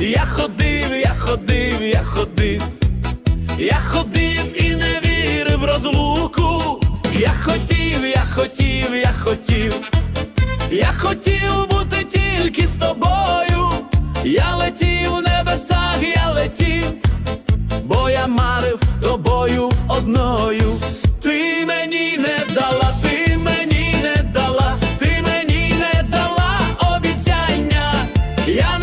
Я ходив, я ходив, я ходив, я ходив і не вірив розлуку. Я хотів, я хотів, я хотів, я хотів бути тільки з тобою. Я летів у небесах, я летів, бо я марив тобою одною. Ти мені не дала, ти мені не дала, ти мені не дала обіцяння. Я